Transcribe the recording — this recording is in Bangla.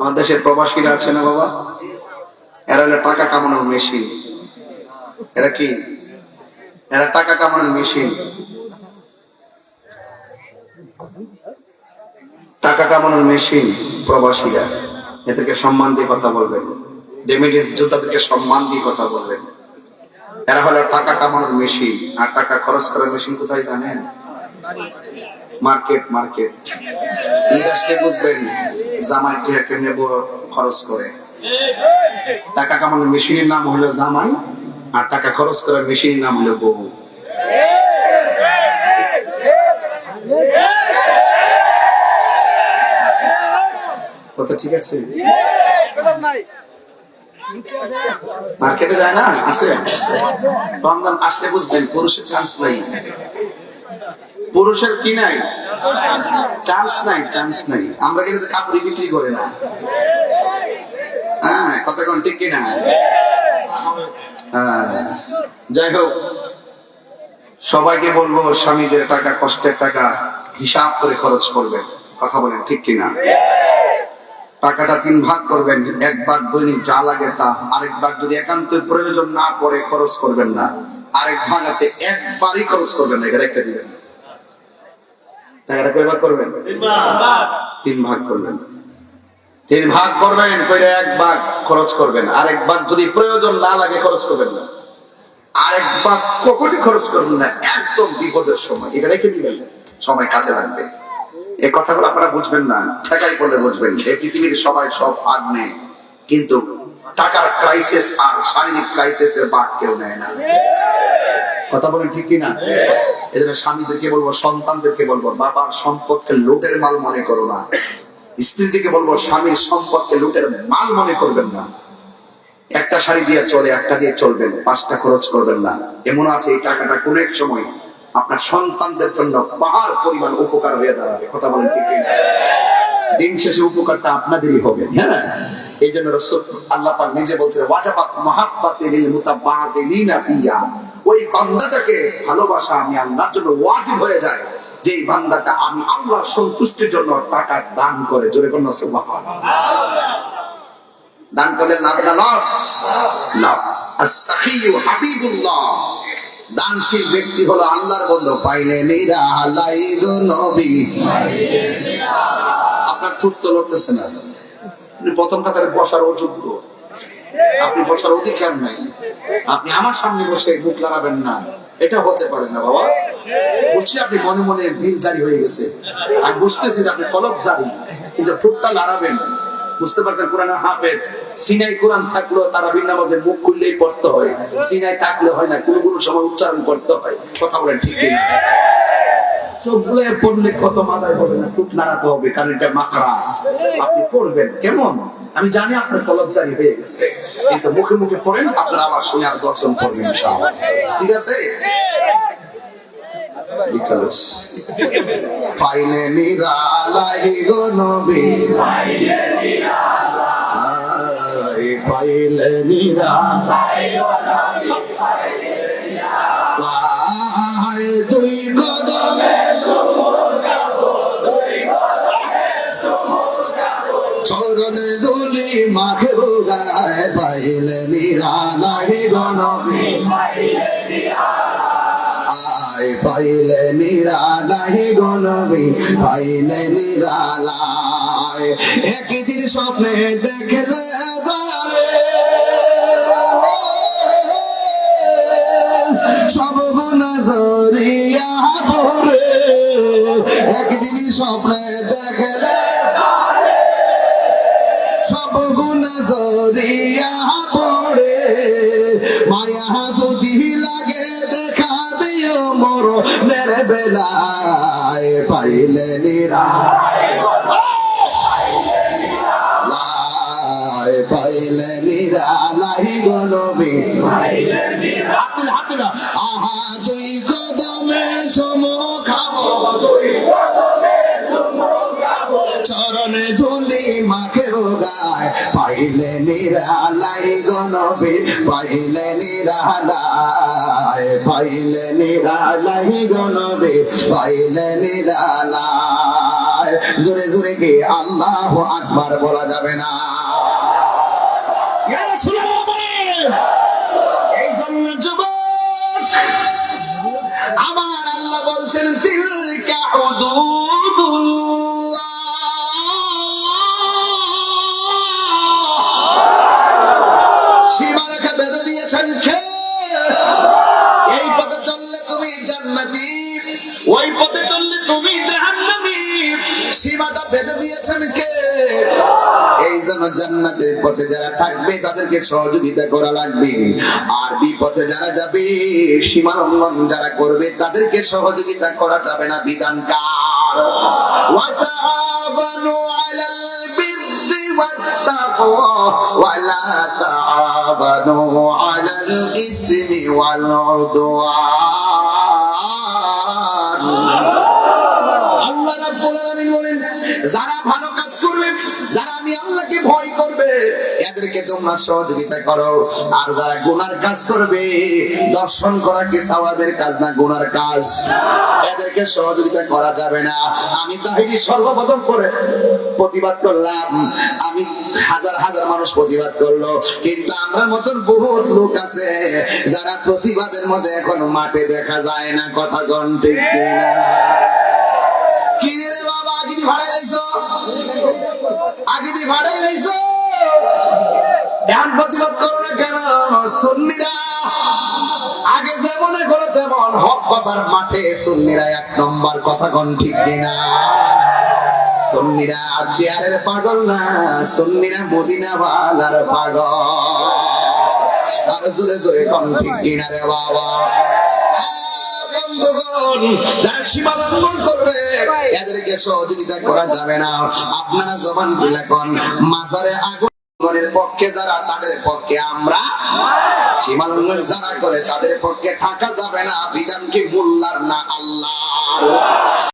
আমার দেশের প্রবাসীরা আছে না বাবা? এরা হলো টাকা কামানোর মেশিন। এরা কি? এরা টাকা কামানোর মেশিন। টাকা কামানোর মেশিন প্রবাসীরা। এদেরকে সম্মান দিয়ে কথা বলবেন। ডেমিডিস যোদ্ধাদেরকে সম্মান দিয়ে কথা বলবেন। এরা হলো টাকা কামানোর মেশিন। আর টাকা খরচ করার মেশিন কোথায় জানেন? Market market. ঈদ আসলে বুঝবেন। জামাই টিয়া কেমনে ব- খরচ করে? টাকা কামানোর মেশিনের নাম হলো জামাই, আর টাকা খরচ করার মেশিনের নাম হলো বউ। কথা ঠিক আছে? মার্কেটে যায় না, আছে? আসলে বুঝবেন, পুরুষের চান্স নাই। পুরুষের কি নাই? চান্স নাই চান্স নাই। আমরা কিন্তু কাপড়ই বিক্রি করে না। হ্যাঁ কথা কোন ঠিক কিনা? হ্যাঁ। যাই হোক, সবাইকে বলব, স্বামীদের টাকা, কষ্টের টাকা, হিসাব করে খরচ করবেন। কথা বলেন ঠিক কিনা? টাকাটা তিন ভাগ করবেন এক ভাগ দৈনিক যা লাগে তা। আরেক ভাগ যদি একান্ত প্রয়োজন না পড়ে, খরচ করবেন না। আরেক ভাগ আছে, একবারই খরচ করবেন না এটা রেখে দিবেন। টাকাটা কয় ভাগ করবেন? তিন ভাগ। করবেন। তিন ভাগ করবেন কইলে এক ভাগ খরচ করবেন। আরেক ভাগ যদি প্রয়োজন না লাগে খরচ করবেন না। আরেক ভাগ কখনই খরচ করবেন না একদম বিপদের সময়। এটা রেখে দিবেন। সময় কাজে লাগবে। এই কথাগুলো আপনারা বুঝবেন না। ঠেকাই করলে বুঝবেন। এই পৃথিবীর সবাই সব ভাগ নেয়। কিন্তু টাকার ক্রাইসিস আর শারীরিক ক্রাইসিস এর ভাগ কেউ নেয় না। কথা বলেন ঠিক কিনা? জন্য স্বামীদেরকে বলব, সন্তানদেরকে বলব, বাবার সম্পদকে লুটের মাল মনে করো না। স্ত্রীদেরকে বলব, স্বামীর সম্পদকে লুটের মাল মনে করবেন না। একটা শাড়ি দিয়ে চলে, একটা দিয়ে চলবেন, পাঁচটা খরচ করবেন না। এমন আছে এই টাকাটা কোন এক সময় আপনার সন্তানদের জন্য পাহাড় পরিমাণ উপকার হয়ে দাঁড়াবে। কথা বলেন ঠিক কিনা? দিন শেষে উপকারটা আপনাদেরই হবে হ্যাঁ? এই জন্য আল্লাহ নিজে বলছেন, ওয়াজাবাত মাহাব্বাতি লিল মুতাবাযিলিনা ফিয়া ওই বান্দাটাকে ভালোবাসা আমি আল্লাহর জন্য ওয়াজিব হয়ে যায় যে বান্দাটা আমি আল্লাহর সন্তুষ্টির জন্য টাকা দান করে। জোরে কোন দান করলে লাভ না লস? লাভ। দানশীল ব্যক্তি হলো আল্লাহর বন্ধু। পাইলে আপনার ঠোঁট তো লড়তেছে না। প্রথম কাতারে বসার অযোগ্য। আপনি বসার অধিকার নাই। আপনি আমার সামনে বসে মুখ লড়াবেন না। এটা হতে পারে না, বাবা। বুঝছি আপনি মনে মনে দিল জারি হয়ে গেছে। আমি বুঝতেছি যে আপনি কলব জারি, কিন্তু ঠোঁটটা লড়াবেন। বুঝতে পারছেন? কোরআন হাফেজ, সিনাই কোরআন মুখ খুললেই পড়তে হয়। সিনাই থাকলে হয় না, কোনো কোনো সময় উচ্চারণ করতে হয়। কথা বলেন ঠিক কত মাথায় হবে না নাড়াতে হবে, কারণ এটা মাকরাস আপনি পড়বেন, কেমন? আমি জানি আপনার কলব জারি হয়ে গেছে, কিন্তু মুখে মুখে পড়েন, আপনার আমার শুনে আর দর্শন করবেন ঠিক আছে? ইকালুস ফাইলে নিরালাই গো নবী। ফাইলে নিরালাই আয় আয় পাইলে নিরালাই গণবী পাইলে নিরালাই একদিন স্বপ্নে দেখলে যাবে। সব নজরিয়া পড়ে। একদিন স্বপ্নে দেখলে সব গুণ জরিয়া পড়ে। মায়া যদি লাগে দেখা দিও মোর নেরে বেলায়, পাইলে পাইলে নিরা নাহি গলবে আহা, দুই চরণে ধুলি মাখে গায় পাইলে নিরালাই গনবী পাইলে নিরালাই পাইলে নিরালাই গনবী পাইলে নিরালাই যায় জোরে জোরে গিয়ে আল্লাহ আকবার বলা যাবে না। রাসূলুল্লাহ! বলেন এই জন্য যুবক আমার আল্লাহ বলছেন তিলকা হুদুদুল্লাহ ওই পথে চললে তুমি সীমাটা বেঁধে দিয়েছেন কে? এই জন্য জান্নাতের পথে যারা থাকবে, তাদেরকে সহযোগিতা করা লাগবে। আর বিপথে যারা যাবে সীমা লঙ্ঘন যারা করবে, তাদেরকে সহযোগিতা করা যাবে না। বিররি ওয়াত্তাকওয়া ওয়ালা তাআওয়ানু আলাল ইসমি ওয়াল আল্লাহ রাব্বুল আলামিন বলেন, যারা ভালো কাজ করবে, যারা আমি আল্লাহকে ভয় করবে, এদেরকে তোমরা সহযোগিতা করো। আর যারা গুনার কাজ করবে, দর্শন করা কি সওয়াবের কাজ না গুনার কাজ? এদেরকে সহযোগিতা করা যাবে না। আমি তাহিরি সর্বপ্রথম করে প্রতিবাদ করলাম। আমি হাজার হাজার মানুষ প্রতিবাদ করল। কিন্তু আমরা মতন বহুত লোক আছে, যারা প্রতিবাদের মধ্যে এখন মাঠে দেখা যায় না, কথা গণ আগে যেমন কথার মাঠে সুন্নিরা এক নম্বর, কথা কোন ঠিক কিনা। সুন্নিরা চেয়ারের পাগল না, সুন্নিরা পাগল। আর জোরে জোরে কোন ঠিক কিনা বাবা। এদেরকে সহযোগিতা করা যাবে না। আপনারা জবান খুলে কোন, মাজারে পক্ষে যারা, তাদের পক্ষে আমরা সীমা যারা করে, তাদের পক্ষে থাকা যাবে না। বিধান কি মোল্লার না আল্লাহ?